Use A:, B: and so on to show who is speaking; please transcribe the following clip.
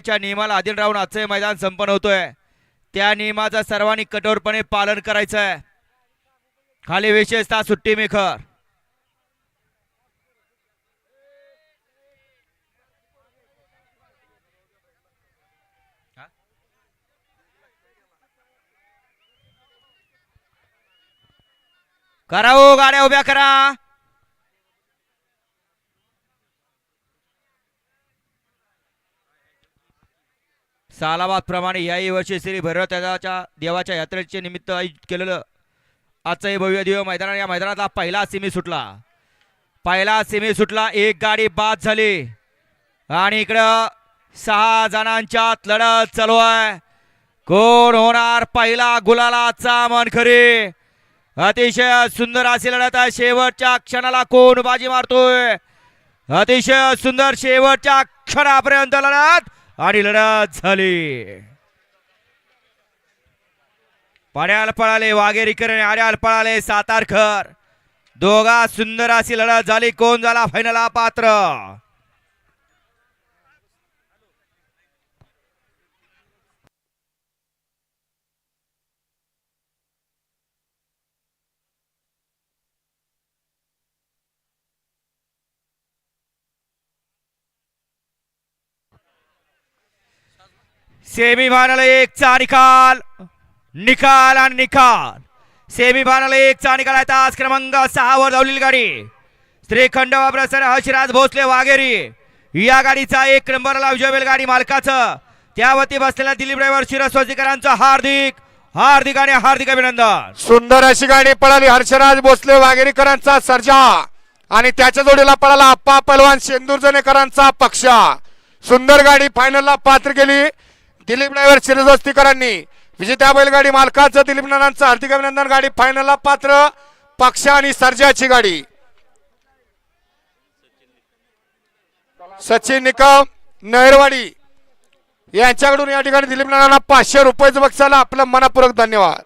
A: च्या नियमाला अधीन राहून आजचं हे मैदान संपन्न होतोय. त्या नियमाचं सर्वांनी कठोरपणे पालन करायचं आहे खाली विशेषतः सुट्टी मेखर करा हो गाड्या उभ्या करा. सालाबादप्रमाणे याही वर्षी श्री भैरवताच्या देवाच्या यात्रेचे निमित्त आयोजित केलेलं आजचं हे भव्य दिव्य मैदान या मैदानातला पहिला सेमी सुटला. पहिला सेमी सुटला. एक गाडी बाद झाली. आणि इकडं सहा जणांच्यात लढत चालू आहे. कोण होणार पहिला गुलालाचा मन खरी? अतिशय सुंदर अशी लढत आहे. शेवटच्या क्षणाला कोण बाजी मारतोय? अतिशय सुंदर शेवटच्या क्षणापर्यंत लढत आणि लढत झाली. पाण्याल पळाले वाघेरीकर आणि आड्याल पळाले सातारकर. दोघा सुंदर अशी लढत झाली. कोण झाला फायनला पात्र? सेमी फायनल एक चा निकाल. निकाल आणि निकाल. सेमी फायनल एक चा निकाल आहे तास क्रमांक सहा वर धावलेली गाडी. श्रीखंड प्रसन्न हर्षराज भोसले वाघेरी. या गाडीचा एक नंबरला विजय गाडी मालकाचं. त्यावरती बसलेल्या दिलीप ड्रायव्हर शिरस्वतीकरांचं हार्दिक हार्दिक आणि हार्दिक अभिनंदन.
B: सुंदर अशी गाडी पळाली. हर्षराज भोसले वाघेरीकरांचा सर्जा. आणि त्याच्या जोडीला पळाला आप्पा पलवान शेंदूरजनेकरांचा पक्षा. सुंदर गाडी फायनलला पात्र केली. दिलीप ड्रायव्हर शिरजोस्तीकरांनी विजेत्या बैलगाडी मालकाचं दिलीप नानांचं हार्दिक अभिनंदन. गाडी फायनलला पात्र पक्षा आणि सर्जाची गाडी. सचिन निकम नहरवाडी यांच्याकडून या ठिकाणी दिलीप नानांना पाचशे रुपयाचं बक्षाला आपलं मनापूर्वक धन्यवाद.